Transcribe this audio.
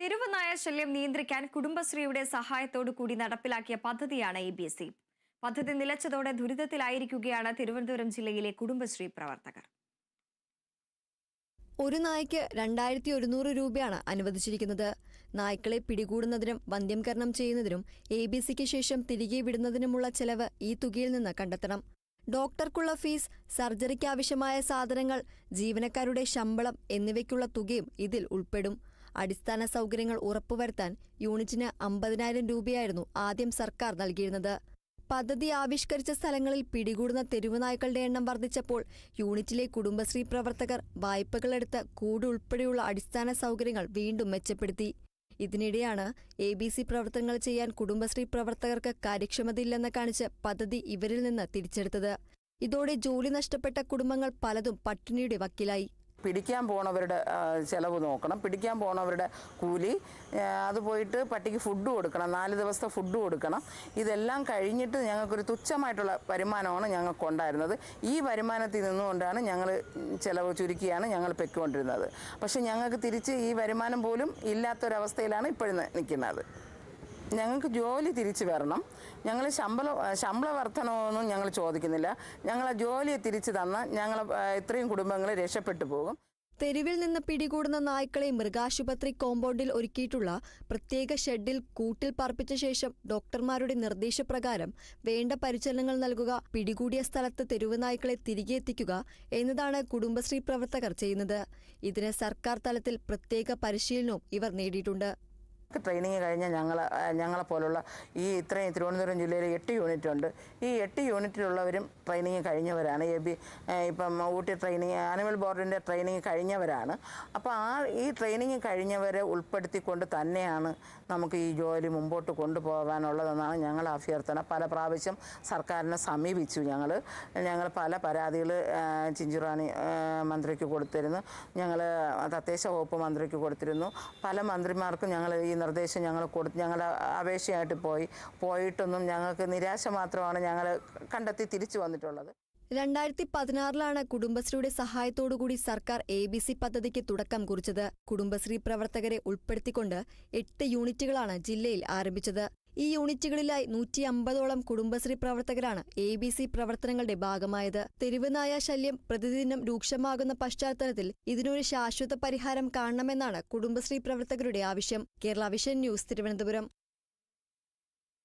തെരുവ് നായ ശല്യം നിയന്ത്രിക്കാൻ കുടുംബശ്രീയുടെ സഹായത്തോടു കൂടി നടപ്പിലാക്കിയ പദ്ധതിയാണ് എ ബി എസ് പദ്ധതി നിലച്ചതോടെ ദുരിതത്തിലായിരിക്കുകയാണ് തിരുവനന്തപുരം ജില്ലയിലെ കുടുംബശ്രീ പ്രവർത്തകർ. ഒരു നായ്ക്ക് രണ്ടായിരത്തി ഒരുന്നൂറ് രൂപയാണ് അനുവദിച്ചിരിക്കുന്നത്. നായ്ക്കളെ പിടികൂടുന്നതിനും വന്ധ്യംകരണം ചെയ്യുന്നതിനും എ ബി സിക്ക് ശേഷം തിരികെ വിടുന്നതിനുമുള്ള ചെലവ് ഈ തുകയിൽ നിന്ന് കണ്ടെത്തണം. ഡോക്ടർക്കുള്ള ഫീസ് സർജറിക്ക് ആവശ്യമായ സാധനങ്ങൾ ജീവനക്കാരുടെ ശമ്പളം എന്നിവയ്ക്കുള്ള തുകയും ഇതിൽ ഉൾപ്പെടും. അടിസ്ഥാന സൗകര്യങ്ങൾ ഉറപ്പുവരുത്താൻ യൂണിറ്റിന് അമ്പതിനായിരം രൂപയായിരുന്നു ആദ്യം സർക്കാർ നൽകിയിരുന്നത്. പദ്ധതി ആവിഷ്കരിച്ച സ്ഥലങ്ങളിൽ പിടികൂടുന്ന തെരുവുനായ്ക്കളുടെ എണ്ണം വർദ്ധിച്ചപ്പോൾ യൂണിറ്റിലെ കുടുംബശ്രീ പ്രവർത്തകർ വായ്പകളെടുത്ത് കൂട് ഉൾപ്പെടെയുള്ള അടിസ്ഥാന സൗകര്യങ്ങൾ വീണ്ടും മെച്ചപ്പെടുത്തി. ഇതിനിടെയാണ് എ ബി സി പ്രവർത്തനങ്ങൾ ചെയ്യാൻ കുടുംബശ്രീ പ്രവർത്തകർക്ക് കാര്യക്ഷമതയില്ലെന്ന് കാണിച്ച് പദ്ധതി ഇവരിൽ നിന്ന് തിരിച്ചെടുത്തത്. ഇതോടെ ജോലി നഷ്ടപ്പെട്ട കുടുംബങ്ങൾ പലതും പട്ടിണിയുടെ വക്കിലായി. പിടിക്കാൻ പോണവരുടെ ചിലവ് നോക്കണം. പിടിക്കാൻ പോണവരുടെ കൂലി അത് പോയിട്ട് പട്ടിക്ക് ഫുഡ് കൊടുക്കണം. നാല് ദിവസത്തെ ഫുഡ് കൊടുക്കണം. ഇതെല്ലാം കഴിഞ്ഞിട്ട് ഞങ്ങൾക്കൊരു തുച്ഛമായിട്ടുള്ള വരുമാനമാണ് ഞങ്ങൾക്കുണ്ടായിരുന്നത്. ഈ വരുമാനത്തിൽ നിന്നുകൊണ്ടാണ് ഞങ്ങൾ ചിലവ് ചുരുക്കിയാണ് ഞങ്ങൾ പെക്കൊണ്ടിരുന്നത് പക്ഷേ ഞങ്ങൾക്ക് തിരിച്ച് ഈ വരുമാനം പോലും ഇല്ലാത്തൊരവസ്ഥയിലാണ് ഇപ്പോഴും നിൽക്കുന്നത് ഞങ്ങൾക്ക് ജോലി തിരിച്ചു വരണം. ഞങ്ങൾ ശമ്പള ശമ്പള വർധനമൊന്നും ഞങ്ങൾ ചോദിക്കുന്നില്ല. ഞങ്ങളെ ജോലിയെ തിരിച്ചു തന്ന ഞങ്ങൾ ഇത്രയും കുടുംബങ്ങൾ രക്ഷപ്പെട്ടു പോകും. തെരുവിൽ നിന്ന് പിടികൂടുന്ന നായ്ക്കളെ മൃഗാശുപത്രി കോമ്പൗണ്ടിൽ ഒരുക്കിയിട്ടുള്ള പ്രത്യേക ഷെഡിൽ കൂട്ടിൽ പാർപ്പിച്ച ശേഷം ഡോക്ടർമാരുടെ നിർദ്ദേശപ്രകാരം വേണ്ട പരിചരണങ്ങൾ നൽകുക പിടികൂടിയ സ്ഥലത്ത് തെരുവ് നായ്ക്കളെ തിരികെ എത്തിക്കുക എന്നതാണ് കുടുംബശ്രീ പ്രവർത്തകർ ചെയ്യുന്നത്. ഇതിന് സർക്കാർ തലത്തിൽ പ്രത്യേക പരിശീലനവും ഇവർ നേടിയിട്ടുണ്ട്. ട്രെയിനിങ് കഴിഞ്ഞ ഞങ്ങൾ ഞങ്ങളെ പോലുള്ള ഈ ഇത്രയും തിരുവനന്തപുരം ജില്ലയിൽ എട്ട് യൂണിറ്റ് ഉണ്ട്. ഈ എട്ട് യൂണിറ്റിലുള്ളവരും ട്രെയിനിങ് കഴിഞ്ഞവരാണ്. എ ബി ഇപ്പം ഊട്ടി ട്രെയിനിങ് ആനിമൽ ബോർഡിന്റെ ട്രെയിനിങ് കഴിഞ്ഞവരാണ്. അപ്പോൾ ആ ഈ ട്രെയിനിങ് കഴിഞ്ഞവരെ ഉൾപ്പെടുത്തിക്കൊണ്ട് തന്നെയാണ് നമുക്ക് ഈ ജോലി മുമ്പോട്ട് കൊണ്ടുപോകാനുള്ളതെന്നാണ് ഞങ്ങൾ അഭ്യർത്ഥന. പല പ്രാവശ്യം സർക്കാരിനെ സമീപിച്ചു ഞങ്ങൾ ഞങ്ങൾ പല പരാതികൾ ചിഞ്ചുറാണി മന്ത്രിക്ക് കൊടുത്തിരുന്നു. ഞങ്ങൾ തദ്ദേശ വകുപ്പ് മന്ത്രിക്ക് കൊടുത്തിരുന്നു. പല മന്ത്രിമാർക്കും ഞങ്ങൾ ഈ നിർദ്ദേശം ഞങ്ങൾ കൊടുത്ത് ഞങ്ങളുടെ അപേക്ഷയായിട്ട് പോയി. പോയിട്ടൊന്നും ഞങ്ങൾക്ക് നിരാശ മാത്രമാണ് ഞങ്ങൾ കണ്ടെത്തി തിരിച്ചു വന്നിട്ടുള്ളത്. രണ്ടായിരത്തി പതിനാറിലാണ് കുടുംബശ്രീയുടെ സഹായത്തോടുകൂടി സർക്കാർ എ ബി സി പദ്ധതിക്ക് തുടക്കം കുറിച്ചത്. കുടുംബശ്രീ പ്രവർത്തകരെ ഉൾപ്പെടുത്തിക്കൊണ്ട് എട്ട് യൂണിറ്റുകളാണ് ജില്ലയിൽ ആരംഭിച്ചത്. ഈ യൂണിറ്റുകളിലായി നൂറ്റി അമ്പതോളം കുടുംബശ്രീ പ്രവർത്തകരാണ് എ ബി സി പ്രവർത്തനങ്ങളുടെ ഭാഗമായത്. തെരുവുനായ ശല്യം പ്രതിദിനം രൂക്ഷമാകുന്ന പശ്ചാത്തലത്തിൽ ഇതിനൊരു ശാശ്വത പരിഹാരം കാണണമെന്നാണ് കുടുംബശ്രീ പ്രവർത്തകരുടെ ആവശ്യം. Kerala vision news Thiruvananthapuram.